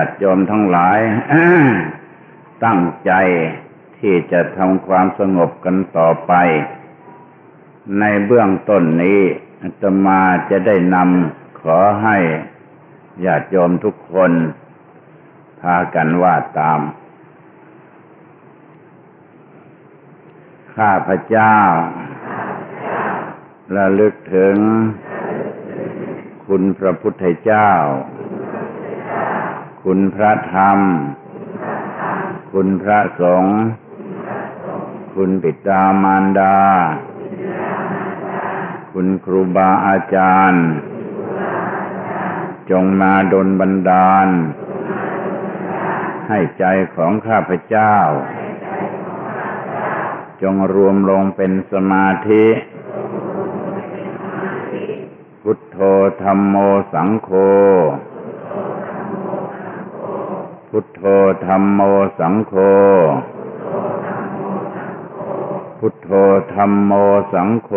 าติโยมทั้งหลาย ตั้งใจที่จะทำความสงบกันต่อไป ในเบื้องต้นนี้อาตมาจะได้นำขอให้ญาติโยมทุกคน พากันว่าตาม ข้าพเจ้าระลึกถึง คุณพระพุทธเจ้า คุณพระธรรม คุณพระสงฆ์ คุณปิตามารดา คุณครูบาอาจารย์ จงมาดลบันดาล ให้ใจของข้าพเจ้า จงรวมลงเป็นสมาธิ พุทโธธรรมโมสังโฆ พุทโธธรรมโมสังโฆ พุทโธธรรมโมสังโฆ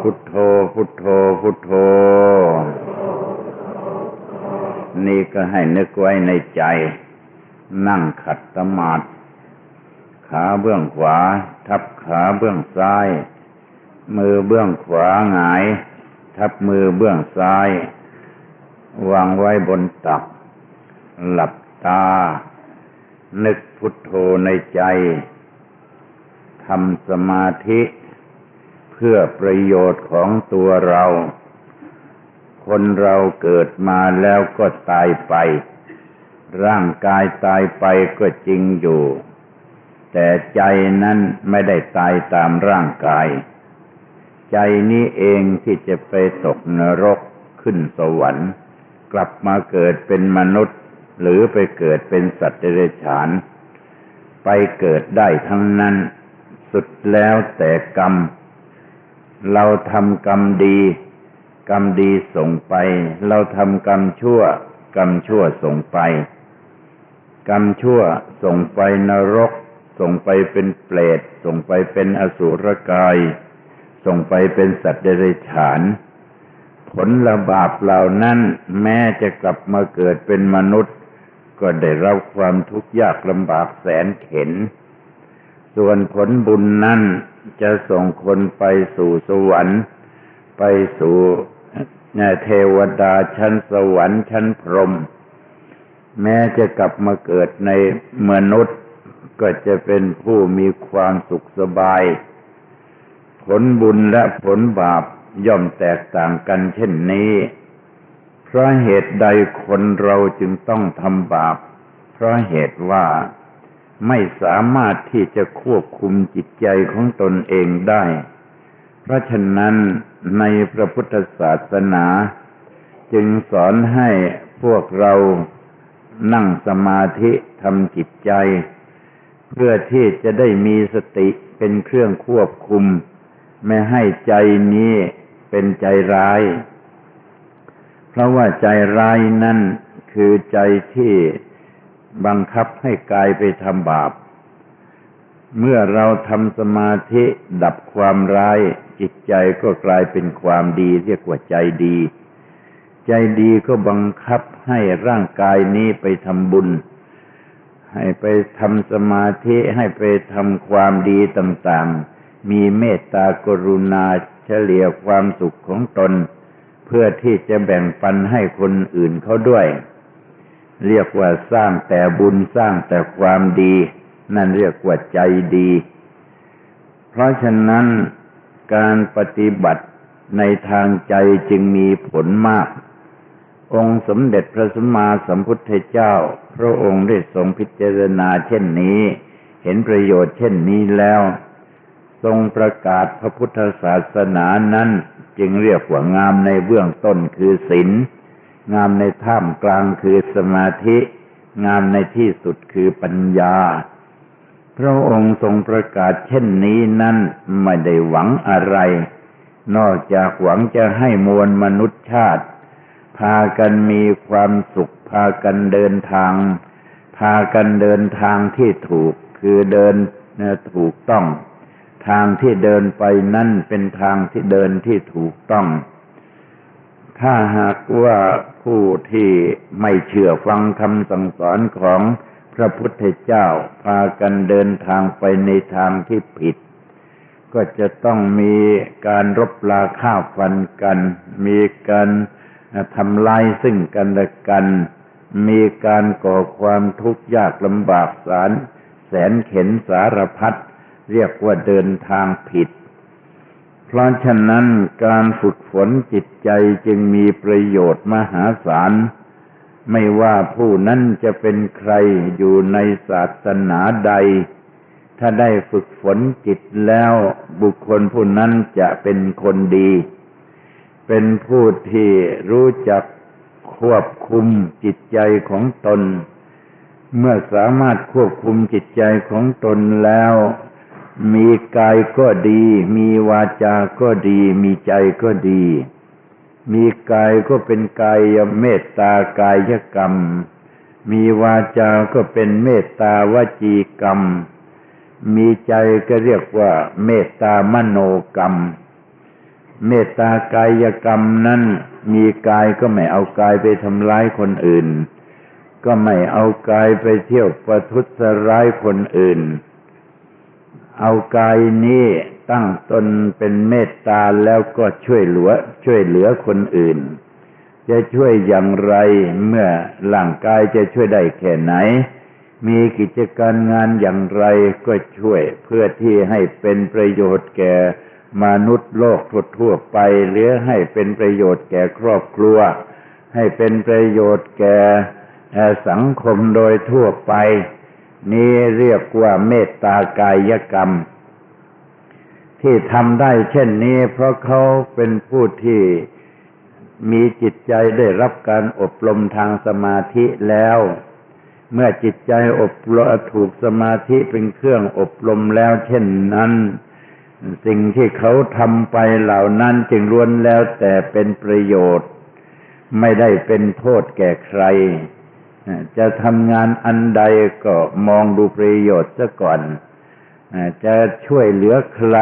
พุทโธ พุทโธ พุทโธ นี่ก็ให้นึกไว้ในใจ นั่งขัดสมาธิขาเบื้องขวา ทับขาเบื้องซ้าย มือเบื้องขวาหงาย ทับมือเบื้องซ้าย วางไว้บนตัก หลับตา นึกพุทโธในใจทำสมาธิ เพื่อประโยชน์ของตัวเรา คนเราเกิดมาแล้วก็ตายไป ร่างกายตายไปก็จริงอยู่ แต่ใจนั้นไม่ได้ตายตามร่างกาย ใจนี้เองที่จะไปตกนรกขึ้นสวรรค์ กลับมาเกิดเป็นมนุษย์ หรือไปเกิดเป็นสัตว์เดรัจฉาน ไปเกิดได้ทั้งนั้น สุดแล้วแต่กรรม เราทำกรรมดี กรรมดีส่งไป เราทำกรรมชั่ว กรรมชั่วส่งไป กรรมชั่วส่งไปนรก ส่งไปเป็นเปรตส่งไปเป็นอสุรกาย ส่งไปเป็นสัตว์เดรัจฉาน ผลละบาปเหล่านั้นแม้จะกลับมาเกิดเป็นมนุษย์ ก็ได้รับความทุกข์ยากลำบากแสนเข็น ส่วนผลบุญนั้นจะส่งคนไปสู่สวรรค์ ไปสู่เทวดาชั้นสวรรค์ชั้นพรหมแม้จะกลับมาเกิดในมนุษย์ ก็จะเป็นผู้มีความสุขสบาย ผลบุญและผลบาป ย่อมแตกต่างกันเช่นนี้ เพราะเหตุใดคนเราจึงต้องทำบาป เพราะเหตุว่าไม่สามารถที่จะควบคุมจิตใจของตนเองได้ เพราะฉะนั้นในพระพุทธศาสนา จึงสอนให้พวกเรานั่งสมาธิทำจิตใจ เพื่อที่จะได้มีสติเป็นเครื่องควบคุม ไม่ให้ใจนี้ เป็นใจร้าย เพราะว่าใจร้ายนั่นคือใจที่บังคับให้กายไปทำบาป เมื่อเราทำสมาธิดับความร้าย จิตใจก็กลายเป็นความดีเรียกว่าใจดี ใจดีก็บังคับให้ร่างกายนี้ไปทำบุญ ให้ไปทำสมาธิให้ไปทำความดีต่างๆ มีเมตตากรุณา ฉลี่ยความสุขของตน เพื่อที่จะแบ่งปันให้คนอื่นเขาด้วย เรียกว่าสร้างแต่บุญสร้างแต่ความดี นั่นเรียกว่าใจดี เพราะฉะนั้นการปฏิบัติในทางใจจึงมีผลมาก องค์สมเด็จพระสัมมาสัมพุทธเจ้า พระองค์ได้ทรงพิจารณาเช่นนี้ เห็นประโยชน์เช่นนี้แล้ว ทรงประกาศพระพุทธศาสนานั้น จึงเรียกว่างามในเบื้องต้นคือศีลงามในท่ามกลางคือสมาธิ งามในที่สุดคือปัญญา พระองค์ทรงประกาศเช่นนี้นั้นไม่ได้หวังอะไร นอกจากหวังจะให้มวลมนุษยชาติ พากันมีความสุข พากันเดินทาง พากันเดินทางที่ถูกคือเดินถูกต้อง ทางที่เดินไปนั่นเป็นทางที่เดินที่ถูกต้อง ถ้าหากว่าผู้ที่ไม่เชื่อฟังคำสั่งสอนของพระพุทธเจ้าพากันเดินทางไปในทางที่ผิด ก็จะต้องมีการรบลาฆ่าฟันกัน มีการทำลายซึ่งกันและกัน มีการก่อความทุกข์ยากลำบากสารแสนเข็นสารพัด เรียกว่าเดินทางผิด เพราะฉะนั้นการฝึกฝนจิตใจจึงมีประโยชน์มหาศาล ไม่ว่าผู้นั้นจะเป็นใครอยู่ในศาสนาใด ถ้าได้ฝึกฝนจิตแล้วบุคคลผู้นั้นจะเป็นคนดี เป็นผู้ที่รู้จักควบคุมจิตใจของตน เมื่อสามารถควบคุมจิตใจของตนแล้ว มีกายก็ดี มีวาจาก็ดี มีใจก็ดี มีกายก็เป็นกายเมตตากายกรรม มีวาจาก็เป็นเมตตาวจีกรรม มีใจก็เรียกว่า เมตตามโนกรรม เมตตากายกรรมนั้นมีกายก็ไม่เอากายไปทำร้ายคนอื่น ก็ไม่เอากายไปเที่ยวประทุษร้ายคนอื่น เอากายนี้ตั้งตนเป็นเมตตาแล้วก็ช่วยเหลือช่วยเหลือคนอื่น จะช่วยอย่างไรเมื่อร่างกายจะช่วยได้แค่ไหน มีกิจการงานอย่างไรก็ช่วยเพื่อที่ให้เป็นประโยชน์แก่มนุษย์โลกทั่วไป หรือให้เป็นประโยชน์แก่ครอบครัว ให้เป็นประโยชน์แก่สังคมโดยทั่วไป นี้เรียกว่าเมตตากายกรรม ที่ทำได้เช่นนี้ เพราะเขาเป็นผู้ที่มีจิตใจได้รับการอบรมทางสมาธิแล้ว เมื่อจิตใจอบรมถูกสมาธิเป็นเครื่องอบรมแล้ว เช่นนั้น สิ่งที่เขาทำไปเหล่านั้นจึงล้วนแล้วแต่เป็นประโยชน์ ไม่ได้เป็นโทษแก่ใคร จะทำงานอันใดก็มองดูประโยชน์ซะก่อนจะช่วยเหลือใคร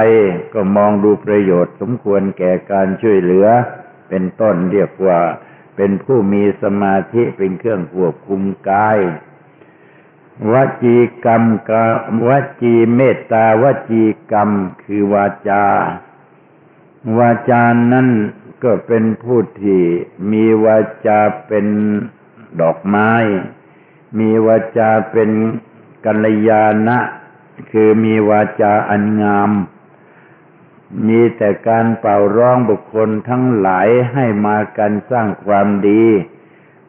ก็มองดูประโยชน์สมควรแก่การช่วยเหลือ เป็นต้นเรียกว่าเป็นผู้มีสมาธิเป็นเครื่องควบคุมกายวจีกรรมกวจีเมตตาวจีกรรมคือวาจา วาจานั้นก็เป็นผู้ที่มีวาจาเป็น ดอกไม้ มีวาจาเป็นกัลยาณะคือมีวาจาอันงาม มีแต่การเป่าร้องบุคคลทั้งหลายให้มากันสร้างความดี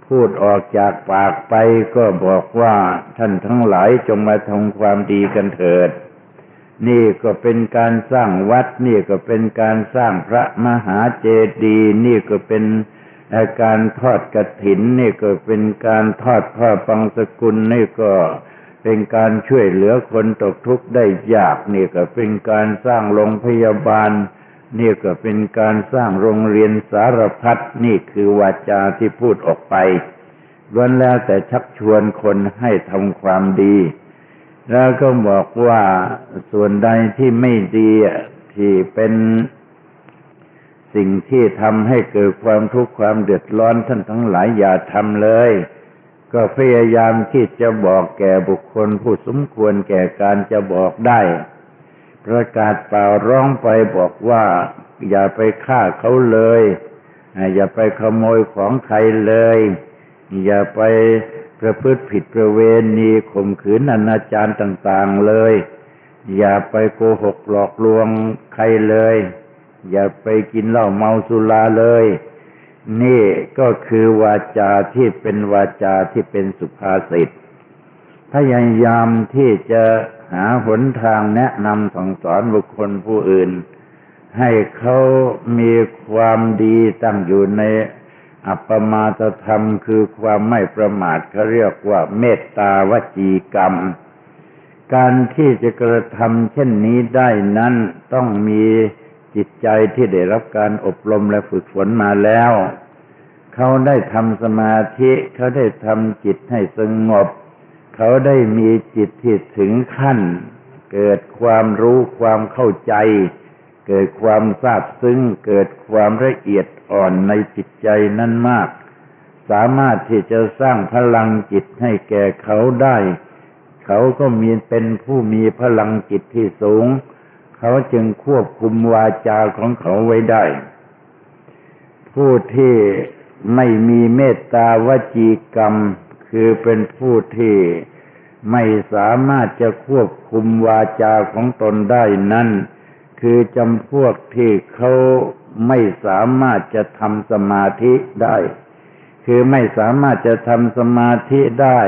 พูดออกจากปากไปก็บอกว่าท่านทั้งหลายจงมาทำความดีกันเถิด นี่ก็เป็นการสร้างวัด นี่ก็เป็นการสร้างพระมหาเจดีย์นี่ก็เป็น อาการทอดกระถินนี่ก็เป็นการทอดผ้าปังสกุลนี่ก็เป็นการช่วยเหลือคนตกทุกข์ได้ยากนี่ก็เป็นการสร้างโรงพยาบาล นี่ก็เป็นการสร้างโรงเรียนสารพัดนี่คือวาจาที่พูดออกไปล้วนแล้วแต่ชักชวนคนให้ทำความดี แล้วก็บอกว่าส่วนใดที่ไม่ดีที่เป็น สิ่งที่ทำให้เกิดความทุกข์ความเดือดร้อนท่านทั้งหลายอย่าทำเลย ก็พยายามที่จะบอกแก่บุคคลผู้สมควรแก่การจะบอกได้ ประกาศเปล่าร้องไปบอกว่า อย่าไปฆ่าเขาเลย อย่าไปขโมยของใครเลย อย่าไปประพฤติผิดประเวณีข่มขืนอนาจารต่าง ๆเลย อย่าไปโกหกหลอกลวงใครเลย อย่าไปกินเหล้าเมาสุราเลย นี่ก็คือวาจาที่เป็นวาจาที่เป็นสุภาษิตพยายามที่จะหาหนทางแนะนำสั่งสอนบุคคลผู้อื่น ให้เขามีความดีตั้งอยู่ในอัปปมาตธรรมคือความไม่ประมาทเขาเรียกว่าเมตตาวจีกรรม การที่จะกระทำเช่นนี้ได้นั้นต้องมี จิตใจที่ได้รับการอบรมและฝึกฝนมาแล้ว เขาได้ทำสมาธิ เขาได้ทำจิตให้สงบ เขาได้มีจิตที่ถึงขั้น เกิดความรู้ความเข้าใจ เกิดความซาบซึ้ง เกิดความละเอียดอ่อนในจิตใจนั้นมาก สามารถที่จะสร้างพลังจิตให้แก่เขาได้ เขาก็มีเป็นผู้มีพลังจิตที่สูง เขาจึงควบคุมวาจาของเขาไว้ได้ ผู้ที่ไม่มีเมตตาวจีกรรม คือเป็นผู้ที่ไม่สามารถจะควบคุมวาจาของตนได้นั้น คือจำพวกที่เขาไม่สามารถจะทำสมาธิได้ คือไม่สามารถจะทำสมาธิได้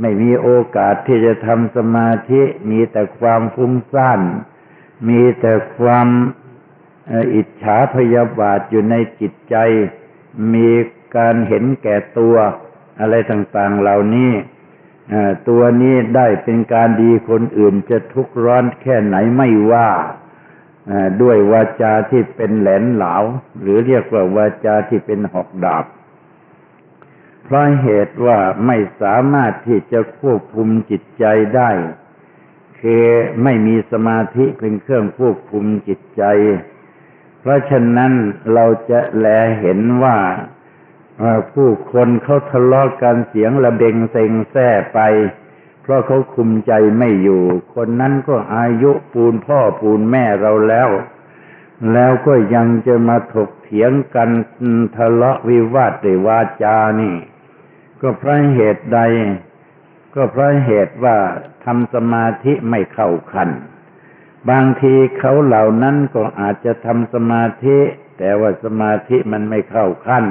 ไม่มีโอกาสที่จะทำสมาธิมีแต่ความฟุ้งซ่าน มีแต่ความอิจฉาพยาบาทอยู่ในจิตใจ มีการเห็นแก่ตัวอะไรต่างๆเหล่านี้ตัวนี้ได้เป็นการดีคนอื่นจะทุกข์ร้อนแค่ไหนไม่ว่าด้วยวาจาที่เป็นแหลนเหลาหรือเรียกว่าวาจาที่เป็นหอกดาบ เพราะเหตุว่าไม่สามารถที่จะควบคุมจิตใจได้ คือไม่มีสมาธิเป็นเครื่องควบคุมจิตใจ เพราะฉะนั้นเราจะแลเห็นว่าผู้คนเขาทะเลาะกันเสียงระเบงเซ็งแซ่ไป เพราะเขาคุมใจไม่อยู่ คนนั้นก็อายุปูนพ่อปูนแม่เราแล้ว แล้วก็ยังจะมาถกเถียงกันทะเลาะวิวาทด้วยวาจานี่ ก็เพราะเหตุใด ก็เพราะเหตุว่าทำสมาธิไม่เข้าขัน บางทีเขาเหล่านั้นก็อาจจะทำสมาธิ แต่ว่าสมาธิมันไม่เข้าขั้น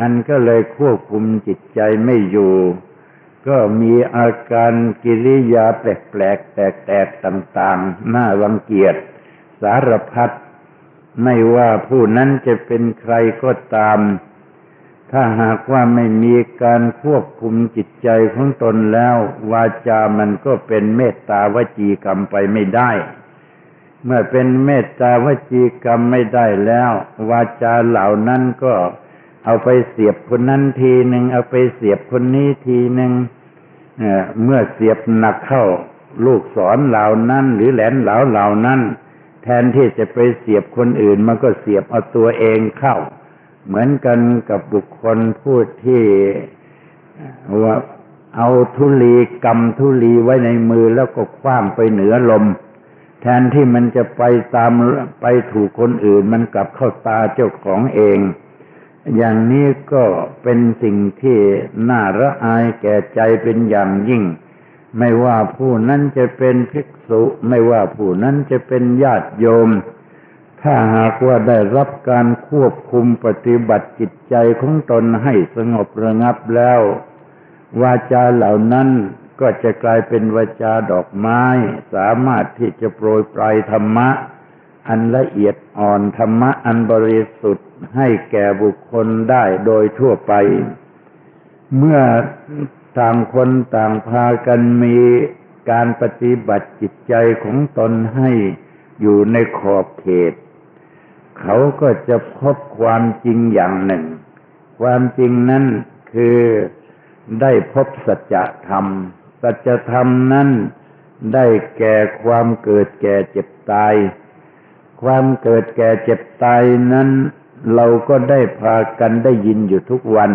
มันก็เลยควบคุมจิตใจไม่อยู่ ก็มีอาการกิริยาแปลกๆ แตกๆ ต่างๆ น่ารังเกียจสารพัดไม่ว่าผู้นั้นจะเป็นใครก็ตาม ถ้าหากว่าไม่มีการควบคุมจิตใจของตนแล้ว วาจามันก็เป็นเมตตาวจีกรรมไปไม่ได้ เมื่อเป็นเมตตาวจีกรรมไม่ได้แล้ว วาจาเหล่านั้นก็เอาไปเสียบคนนั้นทีหนึ่งเอาไปเสียบคนนี้ทีหนึ่งเมื่อเสียบหนักเข้า ลูกสอนเหล่านั้น หรือแหลนเหล่าเหล่านั้น แทนที่จะไปเสียบคนอื่น มันก็เสียบเอาตัวเองเข้า เหมือนกันกับบุคคลพูดที่ว่าเอาทุลีกำทุลีไว้ในมือแล้วก็คว้างไปเหนือลม แทนที่มันจะไปตามไปถูกคนอื่น มันกลับเข้าตาเจ้าของเอง อย่างนี้ก็เป็นสิ่งที่น่าระอายแก่ใจเป็นอย่างยิ่ง ไม่ว่าผู้นั้นจะเป็นภิกษุ ไม่ว่าผู้นั้นจะเป็นญาติโยม ถ้าหากว่าได้รับการควบคุมปฏิบัติจิตใจของตนให้สงบระงับแล้ว วาจาเหล่านั้นก็จะกลายเป็นวาจาดอกไม้ สามารถที่จะโปรยปลายธรรมะ อันละเอียดอ่อนธรรมะอันบริสุทธิ์ให้แก่บุคคลได้โดยทั่วไป เมื่อต่างคนต่างพากันมีการปฏิบัติจิตใจของตนให้อยู่ในขอบเขต เขาก็จะพบความจริงอย่างหนึ่ง ความจริงนั้นคือได้พบสัจธรรม สัจธรรมนั้นได้แก่ความเกิดแก่เจ็บตาย ความเกิดแก่เจ็บตายนั้น เราก็ได้พากันได้ยินอยู่ทุกวัน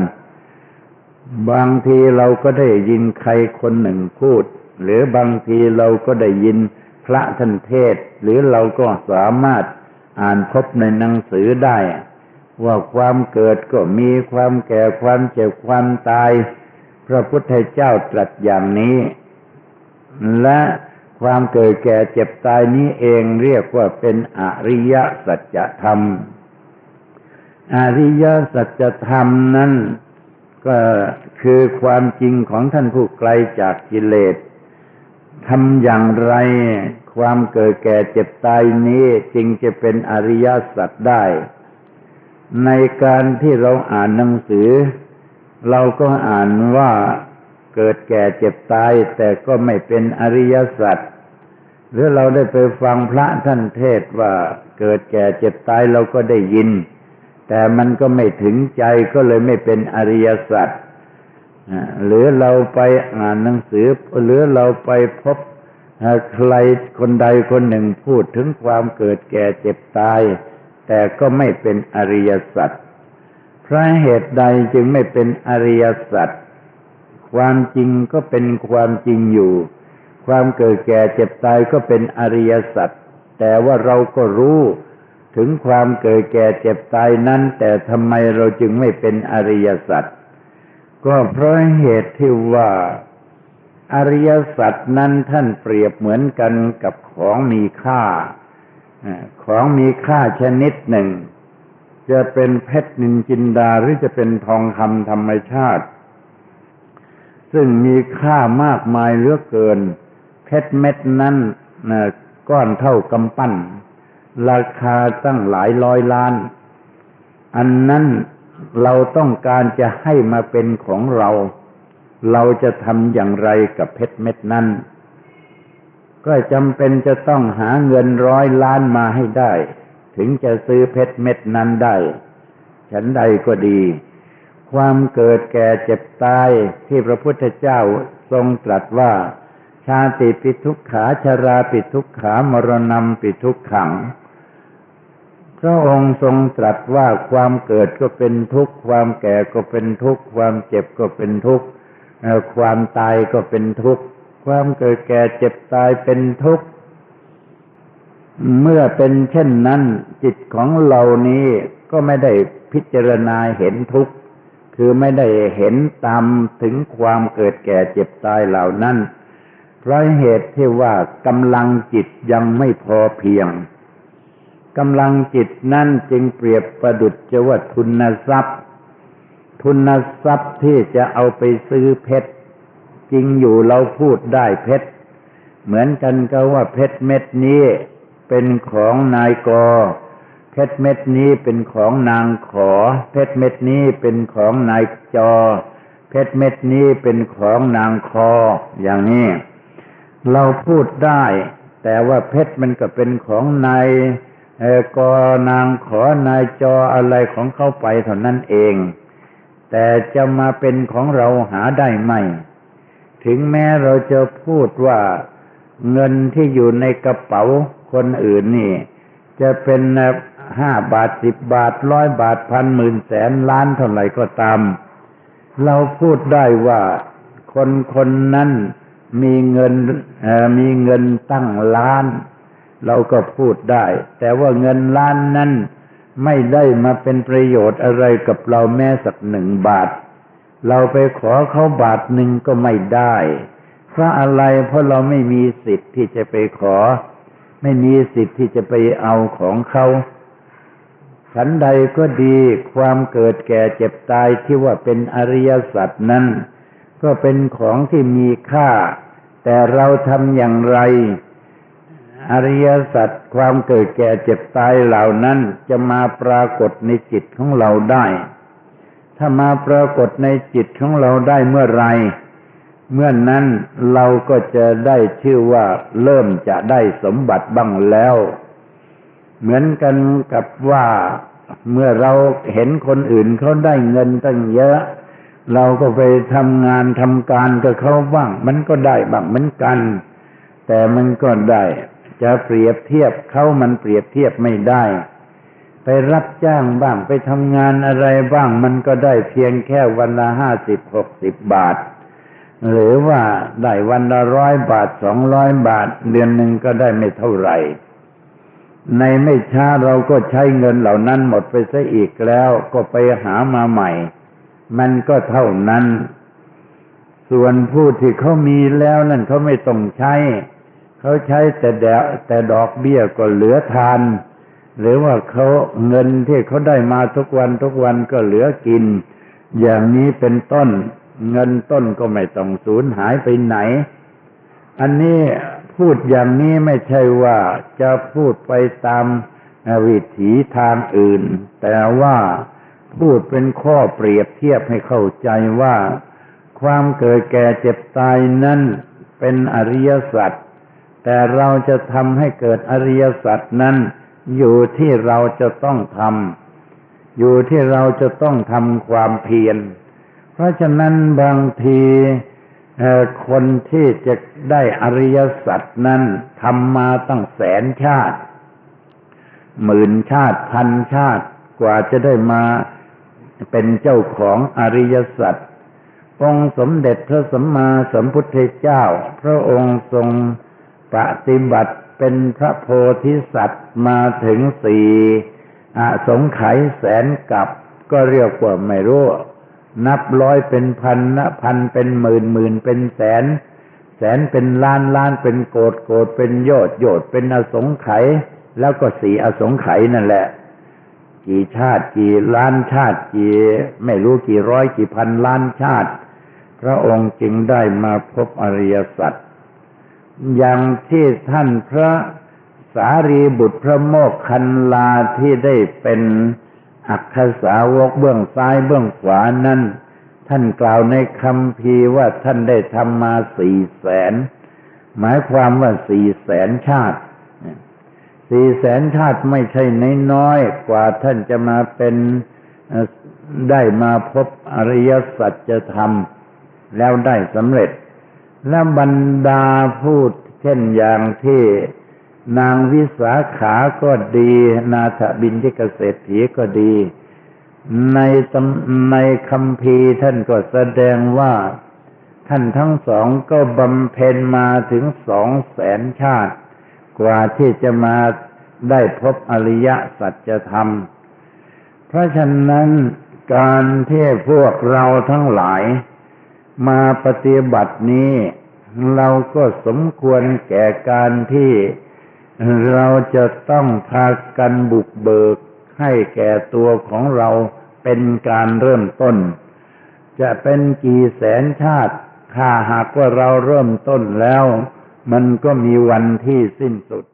บางทีเราก็ได้ยินใครคนหนึ่งพูด หรือบางทีเราก็ได้ยินพระท่านเทศ หรือเราก็สามารถ อ่านพบในหนังสือได้ ว่าความเกิดก็มีความแก่ความเจ็บความตาย พระพุทธเจ้าตรัสอย่างนี้ และความเกิดแก่เจ็บตายนี้เองเรียกว่าเป็นอริยสัจธรรม อริยสัจธรรมนั้นก็คือความจริงของท่านผู้ไกลจากกิเลส ทำอย่างไร ความเกิดแก่เจ็บตายนี้จึงจะเป็นอริยสัจได้ ในการที่เราอ่านหนังสือ เราก็อ่านว่าเกิดแก่เจ็บตายแต่ก็ไม่เป็นอริยสัจหรือเราได้ไปฟังพระท่านเทศว่าเกิดแก่เจ็บตายเราก็ได้ยิน แต่มันก็ไม่ถึงใจก็เลยไม่เป็นอริยสัจ หรือเราไปอ่านหนังสือ หรือเราไปพบใครคนใดคนหนึ่งพูดถึงความเกิดแก่เจ็บตาย แต่ก็ไม่เป็นอริยสัจเพราะเหตุใดจึงไม่เป็นอริยสัจความจริงก็เป็นความจริงอยู่ ความเกิดแก่เจ็บตายก็เป็นอริยสัจแต่ว่าเราก็รู้ถึงความเกิดแก่เจ็บตายนั้น แต่ทำไมเราจึงไม่เป็นอริยสัจ ก็เพราะเหตุที่ว่าอริยสัจนั้นท่านเปรียบเหมือนกันกับของมีค่า ของมีค่าชนิดหนึ่ง จะเป็นเพชรนินจินดาหรือจะเป็นทองคำธรรมชาติ ซึ่งมีค่ามากมายเหลือเกิน เพชรเม็ดนั้นก้อนเท่ากำปั้น ราคาตั้งหลายร้อยล้าน อันนั้น เราต้องการจะให้มาเป็นของเรา เราจะทำอย่างไรกับเพชรเม็ดนั้น ก็จำเป็นจะต้องหาเงินร้อยล้านมาให้ได้ ถึงจะซื้อเพชรเม็ดนั้นได้ ฉันใดก็ดี ความเกิดแก่เจ็บตายที่พระพุทธเจ้าทรงตรัสว่า ชาติปิทุกขาชาราปิทุกขามรณะปิทุกขัง พระองค์ทรงตรัสว่าความเกิดก็เป็นทุกข์ ความแก่ก็เป็นทุกข์ ความเจ็บก็เป็นทุกข์ความตายก็เป็นทุกข์ ความเกิดแก่เจ็บตายเป็นทุกข์ เมื่อเป็นเช่นนั้น จิตของเรานี้ก็ไม่ได้พิจารณาเห็นทุกข์ คือไม่ได้เห็นตามถึงความเกิดแก่เจ็บตายเหล่านั้นเพราะเหตุที่ว่ากำลังจิตยังไม่พอเพียง กำลังจิตนั่นจึงเปรียบประดุจจว่าทุนทรัพย์ ทุนทรัพย์ที่จะเอาไปซื้อเพชรจริงอยู่เราพูดได้เพชร เหมือนกันก็ว่าเพชรเม็ดนี้เป็นของนายกอเพชรเม็ดนี้เป็นของนางขอ เพชรเม็ดนี้เป็นของนายจอ เพชรเม็ดนี้เป็นของนางคอ อย่างนี้ เราพูดได้ แต่ว่าเพชรมันก็เป็นของนาย กอนางขอนายจออะไรของเขาไปเท่านั้นเอง แต่จะมาเป็นของเราหาได้ไหม ถึงแม้เราจะพูดว่าเงินที่อยู่ในกระเป๋าคนอื่นนี่ จะเป็นห้าบาทสิบบาทร้อยบาทพันหมื่นแสนล้านเท่าไหร่ก็ตาม เราพูดได้ว่าคนคนนั้นมีเงินมีเงินตั้งล้าน เราก็พูดได้ แต่ว่าเงินล้านนั้นไม่ได้มาเป็นประโยชน์อะไรกับเราแม้สักหนึ่งบาท เราไปขอเขาบาทหนึ่งก็ไม่ได้ เพราะอะไรเพราะเราไม่มีสิทธิ์ที่จะไปขอ ไม่มีสิทธิ์ที่จะไปเอาของเขาฉันใดก็ดีความเกิดแก่เจ็บตายที่ว่าเป็นอริยสัจนั้น ก็เป็นของที่มีค่า แต่เราทำอย่างไร อริยสัจความเกิดแก่เจ็บตายเหล่านั้นจะมาปรากฏในจิตของเราได้ ถ้ามาปรากฏในจิตของเราได้เมื่อไร เมื่อนนั้นเราก็จะได้ชื่อว่าเริ่มจะได้สมบัติบ้างแล้ว เหมือนกันกับว่าเมื่อเราเห็นคนอื่นเขาได้เงินตั้งเยอะ เราก็ไปทำงานทำการกับเขาบ้าง มันก็ได้บ้างเหมือนกัน แต่มันก็ได้ จะเปรียบเทียบเขามันเปรียบเทียบไม่ได้ ไปรับจ้างบ้างไปทำงานอะไรบ้างมันก็ได้เพียงแค่วันละห้าสิบหกสิบบาท หรือว่าได้วันละร้อยบาทสองร้อยบาท เดือนหนึ่งก็ได้ไม่เท่าไหร่ ในไม่ช้าเราก็ใช้เงินเหล่านั้นหมดไปซะอีกแล้วก็ไปหามาใหม่ มันก็เท่านั้น ส่วนผู้ที่เขามีแล้วนั่นเขาไม่ต้องใช้ เขาใช้แต่แดแต่ดอกเบี้ยก็เหลือทาน หรือว่าเขาเงินที่เขาได้มาทุกวันทุกวันก็เหลือกิน อย่างนี้เป็นต้นเงินต้นก็ไม่ต้องสูญหายไปไหน อันนี้พูดอย่างนี้ไม่ใช่ว่าจะพูดไปตามวิถีทางอื่น แต่ว่าพูดเป็นข้อเปรียบเทียบให้เข้าใจว่า ความเกิดแก่เจ็บตายนั้นเป็นอริยสัจ แต่เราจะทำให้เกิดอริยสัจนั้น อยู่ที่เราจะต้องทำอยู่ที่เราจะต้องทำความเพียร เพราะฉะนั้นบางทีคนที่จะได้อริยสัจนั้นทำมาตั้งแสนชาติ หมื่นชาติพันชาติกว่าจะได้มาเป็นเจ้าของอริยสัจองค์สมเด็จพระสัมมาสัมพุทธเจ้า พระองค์ทรง ปฏิบัติเป็นพระโพธิสัตว์มาถึงสี่อสงไขยแสนกับก็เรียกว่าไม่รู้ นับร้อยเป็นพันนะพันเป็นหมื่นหมื่นเป็นแสน แสนเป็นล้านล้านเป็นโกดโกดเป็นโยดโยดเป็นอสงไขยแล้วก็สี่อสงไขยนั่นแหละ กี่ชาติกี่ล้านชาติกี่ไม่รู้กี่ร้อยกี่พันล้านชาติ พระองค์จึงได้มาพบอริยสัจ อย่างที่ท่านพระสารีบุตรพระโมกขันลาที่ได้เป็นอักขสาวกเบื้องซ้ายเบื้องขวานั้น ท่านกล่าวในคำพีว่าท่านได้ทำมาสี่แสน หมายความว่าสี่แสนชาติสี่แสนชาติไม่ใช่น้อยกว่าท่านจะมาเป็นได้มาพบอริยสัจธรรม แล้วได้สำเร็จ และบรรดาพูดเช่นอย่างที่นางวิสาขาก็ดี นาถบินทิกเศรษฐีก็ดี ในในคำพีท่านก็แสดงว่าท่านทั้งสองก็บำเพ็ญมาถึงสองแสนชาติ กว่าที่จะมาได้พบอริยสัจธรรม เพราะฉะนั้นการที่พวกเราทั้งหลาย มาปฏิบัตินี้ เราก็สมควรแก่การที่เราจะต้องพากันบุกเบิกให้แก่ตัวของเราเป็นการเริ่มต้น จะเป็นกี่แสนชาติ ถ้าหากว่าเราเริ่มต้นแล้ว มันก็มีวันที่สิ้นสุด